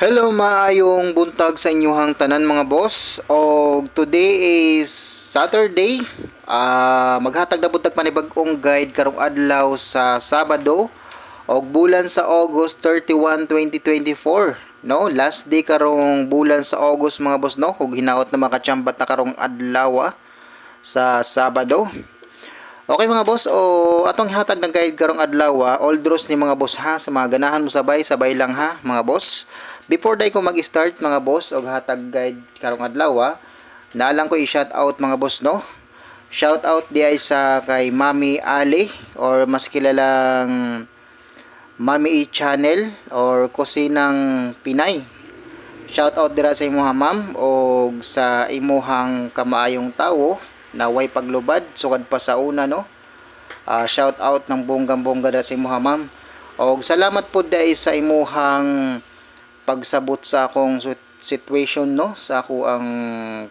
Hello, maayong buntag sa inyuhang tanan mga boss. O today is Saturday. Ah, maghatag na buntag panibag-ong guide karong adlaw sa Sabado og bulan sa August 31, 2024. No, last day karong bulan sa August mga boss no, ug hinaot na makachambat na karong adlaw ah, sa Sabado. Okay mga boss, o atong hatag ng guide karong adlaw, ah, all draws ni mga boss ha, sa mga ganahan mo sabay, sabay lang ha, mga boss. Before day ko mag-start mga boss og hatag guide karong adlaw, ah, naalang ko i-shout out mga boss no. Shout out di sa kay Mami Ali or mas kilalang Mami E Channel or Kusinang Pinay. Shout out dira sa imuha ma'am o sa imuhang kamaayong tawo na way paglubad sukad pa sa una no. Ah, shout out ng bonggang-bongga dira sa imuha ma'am. Og salamat po dai sa imuhang pagsabot sa akong sit- situation no sa ako ang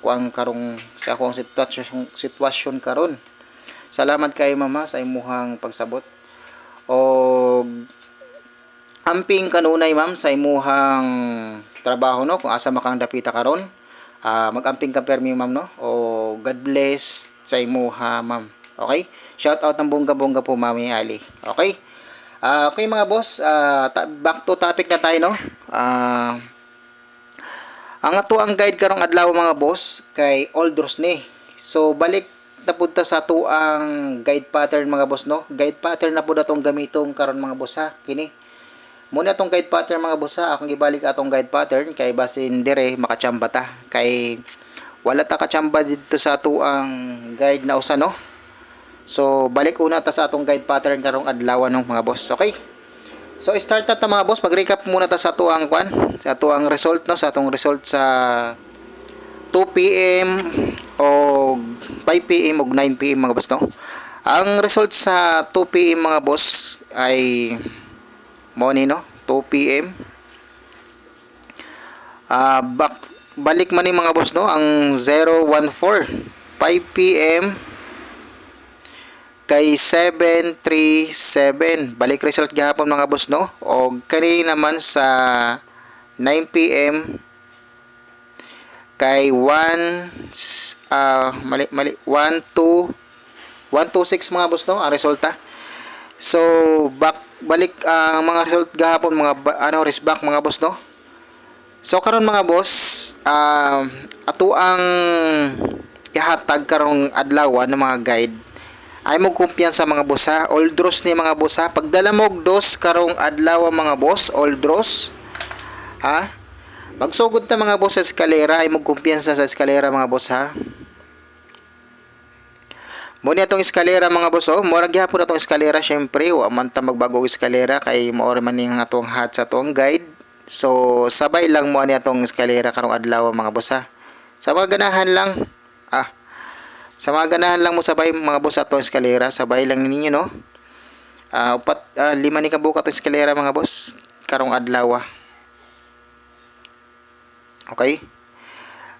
kuang karong sa akong sitwasyon sitwasyon karon. Salamat kay mama sa imuhang pagsabot. Og amping kanunay ma'am sa imuhang trabaho no kung asa makang dapita karon. Ah, mag-amping ka permi ma'am no. O God bless sa imuha ma'am. Okay? Shout out ng bongga-bongga po Mami Ali. Okay? Ah, okay mga boss, ta- back to topic na tayo no. Ah, ang ato ang guide karong adlaw mga boss kay Oldros ni. So balik na punta sa ato ang guide pattern mga boss no. Guide pattern na pud atong gamitong karon mga boss ha. Kini. Muna atong guide pattern mga boss ha. Akong gibalik atong guide pattern kay basin dire makachamba ta. Kay wala ta kachamba dito sa ato ang guide na usa no. So balik una ta sa atong guide pattern karong adlaw no mga boss. Okay? So start ta mga boss, mag-recap muna ta sa ato ang kwan, sa ato ang result no, sa atong result sa 2 PM o 5 PM o 9 PM mga boss no. Ang result sa 2 PM mga boss ay mo no, 2 PM. Ah, back balik man ni mga boss no, ang 014 5 PM kay 737 balik result gihapon mga boss no? O kani naman sa 9 PM kay 1 ah mali mali 1 2 126 mga boss no? Ang resulta. So back balik ang mga result gahapon mga ano back mga boss no? So karon mga boss ah ato ang ihatag karong adlaw ng mga guide ay mo kumpiyansa mga boss ha. All draws ni mga boss ha. Pagdala mo dos karong adlaw mga boss, all draws. Ha? Magsugod ta mga boss sa eskalera ay mo kumpiyansa sa eskalera mga boss ha. Mo ni atong eskalera mga boss oh, mo ra gyapon atong eskalera syempre, wa man ta magbago eskalera kay mao ra man ning atong hat sa atong guide. So sabay lang mo ni atong eskalera karong adlaw mga boss ha. Sa mga ganahan lang. Ah, sa mga ganahan lang mo sabay mga boss atong eskalera, sabay lang ninyo no. Ah, upat ah, lima ni kabuka atong eskalera mga boss karong adlaw. ah. Okay?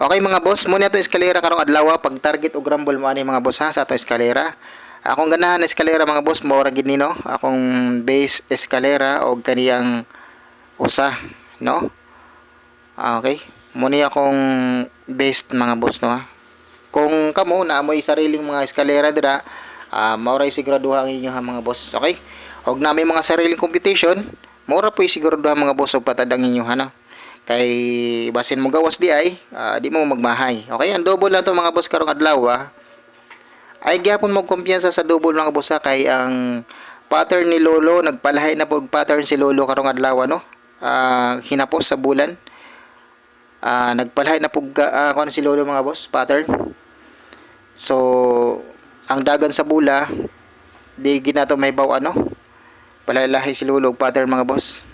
Okay mga boss, muna atong eskalera karong adlaw pag target og rumble mo ani mga boss ha sa atong eskalera. Akong ganahan na eskalera mga boss mo ra gid ni no. Akong base eskalera og kaniyang usa, no? Okay. Muna akong base mga boss no ha kung kamo na amoy sariling mga eskalera dira uh, mauray siguraduha ang inyo mga boss. Okay? Og na may mga sariling competition maura po siguraduha mga boss og patadang inyo ha kay basin mo gawas di ay ah, di mo magmahay. Okay? Ang double lang to mga boss karong adlaw ha? Ay gyapon mo kumpiyansa sa double mga boss ha? Kay ang pattern ni Lolo nagpalahay na pog pattern si Lolo karong adlaw no Ah, hinapos sa bulan Ah, nagpalahay na pug uh, ano si Lolo mga boss pattern So, ang dagan sa bula, di ginato may baw ano. Palalahi si Lulog pattern mga boss.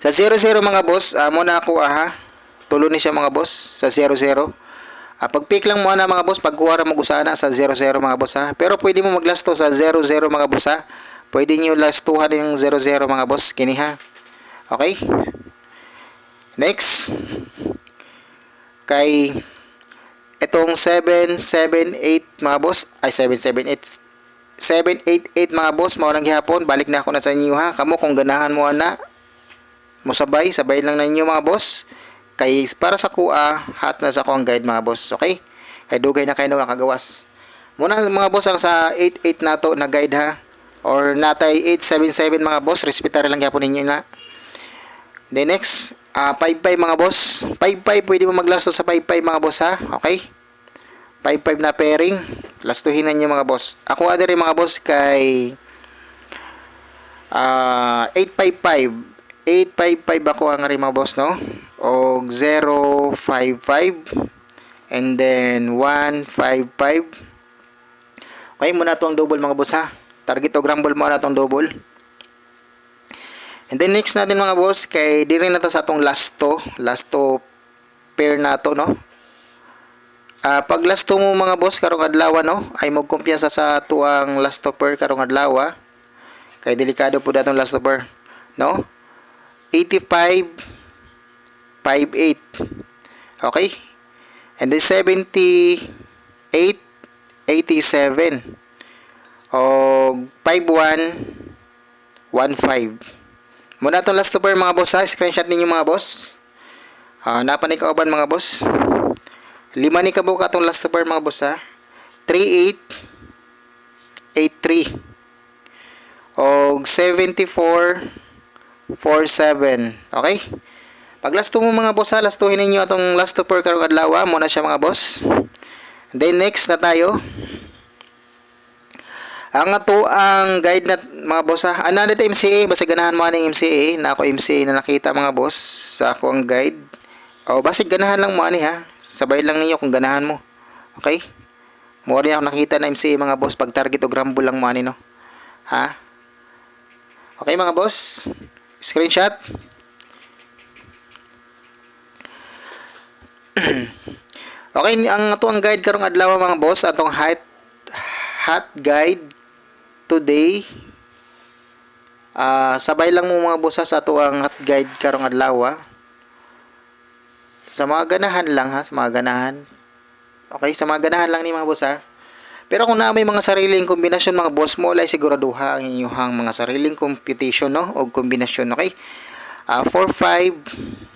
Sa 0-0 mga boss, uh, muna ako ah, ha. Tulo ni siya mga boss sa 0-0. Ah, pag-pick lang muna mga boss, pagkuha ra mag-usana sa 0-0 mga boss ha. Pero pwede mo maglasto sa 0-0 mga boss ha. Pwede niyo lastuhan yung 0-0 mga boss, kini ha. Okay? Next. Kay itong 778 mga boss ay 778 788 mga boss mao lang gihapon balik na ako na sa inyo ha kamo kung ganahan mo ana Musabay, sabay lang na ninyo mga boss. Kay para sa kuha, hat na sa kuha ang guide mga boss. Okay? Kay dugay na kayo na nakagawas. Muna mga boss ang sa 88 nato na guide ha. Or natay 877 mga boss, respetar lang gyapon ninyo na. Then next, ah 55 mga boss. 55 pwede mo maglasto sa 55 mga boss ha. Okay? 55 na pairing. Lastuhin na nyo mga boss. Ako ada rin mga boss kay ah 855. 855 ako ang rin mga boss no. O 055 and then 155. Okay, muna to double mga boss ha. Target o grumble mo na tong double. And then next natin mga boss, kay di rin na to sa atong last to, last to pair na to, no? Ah, pag last to mo mga boss karong adlaw no, ay magkumpiyansa sa tuang last to pair karong adlaw. ah. Kay delikado po datong last to pair, no? 85 58. Okay? And then 78 87 o 51 15 Muna itong last pair mga boss ha. Screenshot ninyo mga boss. Ah, napa ni kauban mga boss. Lima ni kabuka itong last pair mga boss ha. 38 83 o 74 47. Okay? Pag last mo mga boss ha, lastuhin ninyo atong last pair karong adlaw ha. Muna siya mga boss. Then next na tayo. Ang ato ang guide na mga boss ha. Ano dito MCA basta ganahan mo aning MCA na ako MCA na nakita mga boss sa ako ang guide. O basta ganahan lang mo ani ha. Sabay lang ninyo kung ganahan mo. Okay? Mo rin ako nakita na MCA mga boss pag target o grumble lang mo ani no. Ha? Okay mga boss. Screenshot. okay, ang ato ang guide karong adlaw mga boss atong height hot guide today ah sabay lang mo mga boss sa ato ang hot guide karong adlaw ha. sa mga ganahan lang ha sa mga ganahan okay sa mga ganahan lang ni mga boss ha pero kung na may mga sariling kombinasyon mga boss mo lay siguraduha ang inyong mga sariling computation no o kombinasyon okay ah 4 5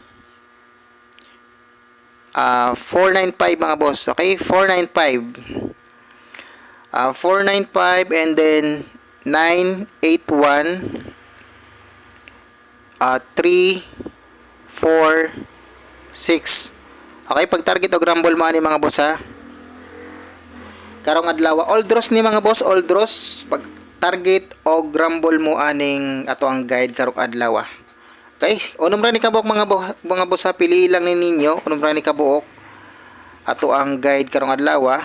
Ah, 495 mga boss. Okay? 495. Ah, 495 and then 981 ah 3 4 6. Okay, pag target o grumble mo ani mga boss ha. Karong adlaw, all draws ni mga boss, all draws pag target o grumble mo aning ato ang guide karong adlaw. Okay, unom ra ni kabuok mga bo, mga boss ha, pili lang ni ninyo, unom ra ni kabuok ato ang guide karong adlaw.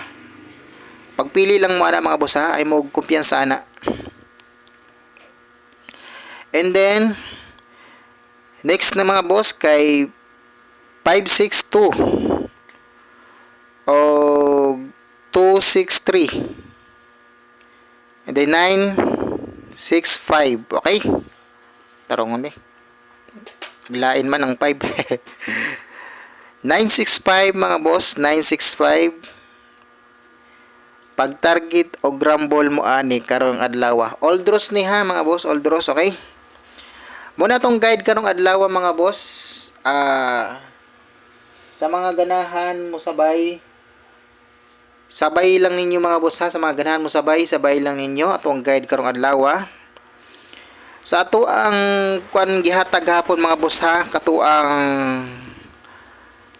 Pagpili lang mo ana mga boss ha, ay mo kumpiyansa ana. And then next na mga boss kay 562 o 263 and then 965 okay tarongon eh Naglain man ang 5. 965 mga boss, 965. Pag target o grumble mo ani karong adlaw. All draws ni ha mga boss, all draws, okay? Muna tong guide karong adlaw mga boss. Ah sa mga ganahan mo sabay sabay lang ninyo mga boss ha sa mga ganahan mo sabay sabay lang ninyo atong guide karong adlaw sa ato ang kwan gihatag hapon mga boss ha, kato ang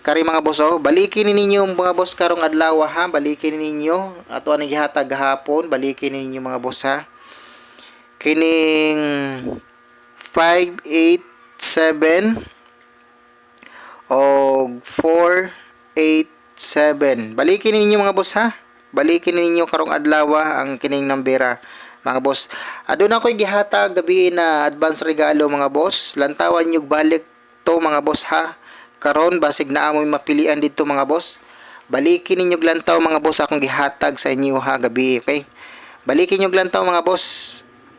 kari mga boss oh, balikin ninyo mga boss karong adlaw ha, balikin ninyo ato ang gihatag hapon, balikin ninyo mga boss ha. Kining 587 o 487. Balikin ninyo mga boss ha. Balikin ninyo karong adlaw ang kining nambera mga boss. Aduna ko'y gihata gabi na advance regalo mga boss. Lantawan nyo balik to mga boss ha. Karon basig na amoy mapilian dito mga boss. Balikin ninyo lantaw mga boss akong gihatag sa inyo ha gabi, okay? Balikin nyo lantaw mga boss.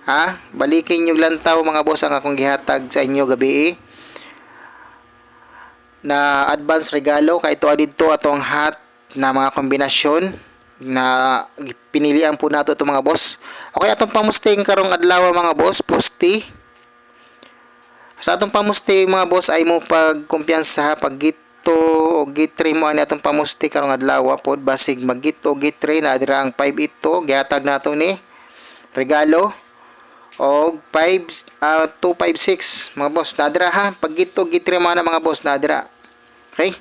Ha? Balikin nyo lantaw mga boss ang akong gihatag sa inyo gabi. Na advance regalo kay ito adito atong hat na mga kombinasyon na pinilian po nato itong mga boss. Okay, atong pamusting karong adlaw mga boss, pusti. Sa atong pamusti mga boss ay mo pagkumpiyansa pag gito o gitre mo ani atong pamusti karong adlaw pod basig magito o gitre na dira ang 5 ito gihatag nato ni regalo o 5 ah, 256 mga boss. Nadira ha? Pag gito gitre mo na mga boss nadira okay?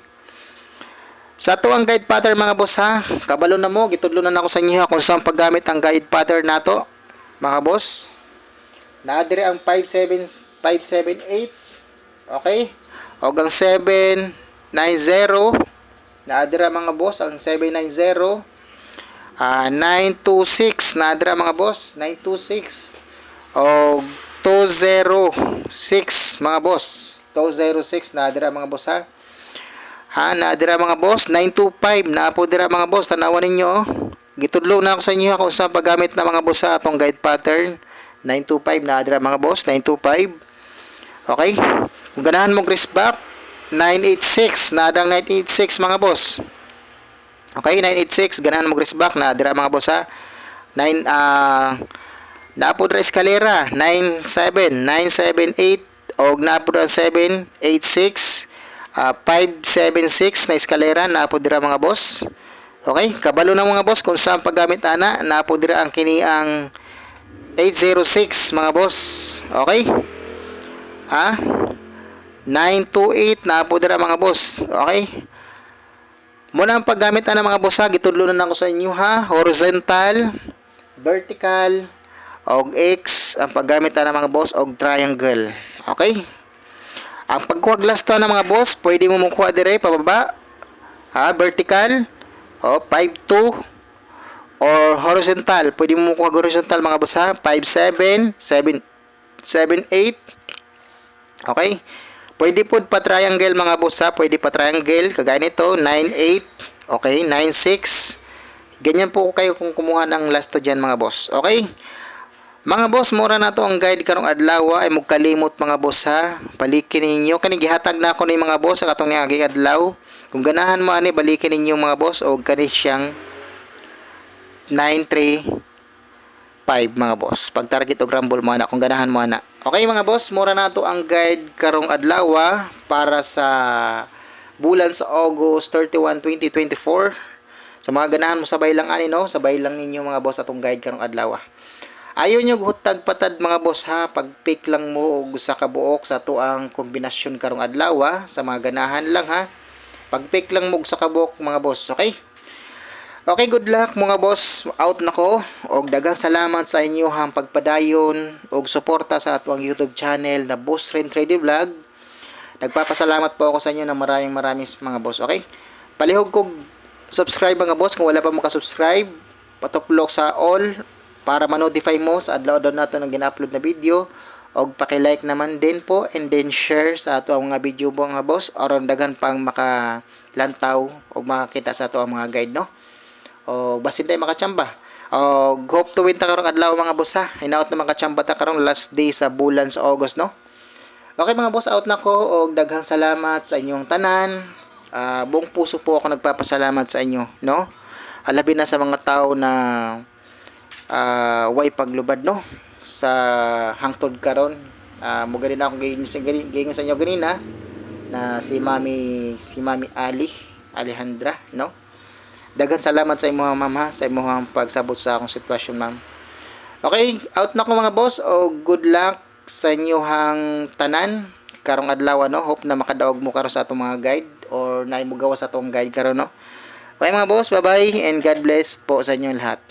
Sa to ang guide pattern mga boss ha? Kabalo na mo gitudlo na ako sa inyo ha, kung saan paggamit ang guide pattern nato mga boss. Nadire ang 57 578 okay. O ang 790 nadira mga boss ang 790 ah 926 nadira mga boss 926 o 206 mga boss. 206 nadira mga boss ha? Ha nadira mga boss 925 naapo dira mga boss tanawan ninyo oh. gitudlo na ako sa inyo kung saan paggamit na mga boss sa atong guide pattern. 925 nadira mga boss 925 Okay? Ganahan mong wrist back, 986. Nadang 986 mga boss. Okay, 986. Ganahan mong wrist back. Nadira mga boss ha. 9, ah, naapod ra eskalera. 97, 978. O naapod ra 786. ah 576 na eskalera. Naapod ra mga boss. Okay, kabalo na mga boss kung saan paggamit ana. Naapod ra ang kini ang 806 mga boss. Okay? Ha? 928 na po dira mga boss. Okay? Muna ang paggamit na mga boss ha, gitudlo na ako sa inyo ha. Horizontal, vertical, og X ang paggamit na mga boss og triangle. Okay? Ang pagkuha glass to ng mga boss, pwede mo mukuha dire pababa. Ha, vertical o 52 or horizontal. Pwede mo mukuha horizontal mga boss ha. 57, 7 7 8 Okay? Pwede po pa triangle mga boss ha. Pwede pa triangle. Kagaya nito, 9-8. Okay? 9-6. Ganyan po kayo kung kumuha ng last to dyan mga boss. Okay? Mga boss, mura na to ang guide karong adlaw ay mugkalimot mga boss ha. Balikin ninyo kani gihatag na ako ni mga boss sa katong niagi adlaw. Kung ganahan mo ani balikin ninyo mga boss og kani siyang 93 5 mga boss. Pag target og rumble mo ana kung ganahan mo ana. Okay mga boss, mura na to ang guide karong adlaw para sa bulan sa August 31, 2024. Sa mga ganahan mo sabay lang ani no, sabay lang ninyo mga boss atong guide karong adlaw. Ayaw nyo hutag patad mga boss ha, pag-pick lang mo og sa kabuok sa to ang kombinasyon karong adlaw sa mga ganahan lang ha. Pag-pick lang mo og sa kabuok mga boss, okay? Okay, good luck mga boss. Out na ko. Og daghang salamat sa inyo hang pagpadayon og suporta sa atong YouTube channel na Boss Ren Trade Vlog. Nagpapasalamat po ako sa inyo ng maraming maraming mga boss. Okay? Palihog kog subscribe mga boss kung wala pa mo ka-subscribe. Patuplok sa all para ma-notify mo sa adlaw daw nato ng gina-upload na video. Og paki-like naman din po and then share sa ato ang mga video mga boss aron daghan pang makalantaw o makakita sa ato ang mga guide no o basin tayo makachamba. O hope to win ta karong adlaw mga boss ha? Hinaot na makachamba ta karong last day sa bulan sa August no? Okay mga boss out na ko og daghang salamat sa inyong tanan. Ah, buong puso po ako nagpapasalamat sa inyo no? Alabi na sa mga tao na ah, way paglubad no? Sa hangtod karon. Uh, mo ganin ako gayong sa gayong sa inyo ganina na si Mami si Mami Ali Alejandra no Dagan salamat sa imo ma'am ha, sa imo pagsabot sa akong sitwasyon ma'am. Okay, out na ko mga boss o good luck sa inyohang tanan karong adlaw no. Hope na makadaog mo karon sa atong mga guide or na mo gawa sa atong guide karon no. Okay mga boss, bye-bye and God bless po sa inyo lahat.